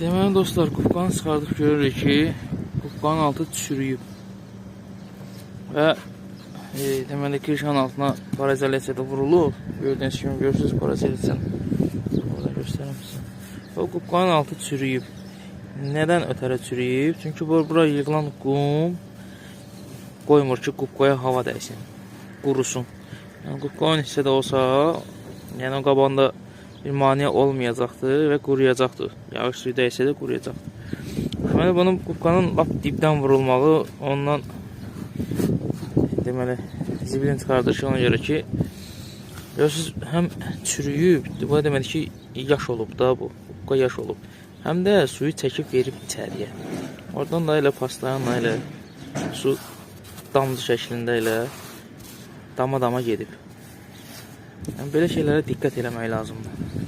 Deməli dostlar, kupkanı çıxardıb görürük ki, kupkanın altı çürüyüb. Və e, deməli kirşanın altına parazolasiya da vurulub. Gördüyünüz kimi görürsünüz parazolasiyanı. Burada göstərim sizə. O kupkanın altı çürüyüb. Nədən ötərə çürüyüb? Çünki bu bura yığılan qum qoymur ki, kupkaya hava dəysin, qurusun. Yəni kupka 10 hissədə olsa, yəni qabanda bir maneə olmayacaqdır və quruyacaqdır. Yağış suyu dəysə də quruyacaq. Deməli bunun kupkanın lap dibdən vurulmağı ondan deməli zibilin çıxardır ki, ona görə ki görürsüz həm çürüyüb, bu deməli ki, yaş olub da bu. Kupka yaş olub. Həm də suyu çəkib verib içəriyə. Oradan da elə paslayanla elə su damcı şəklində elə dama-dama gedib. Yəni belə şeylərə diqqət eləmək lazımdır.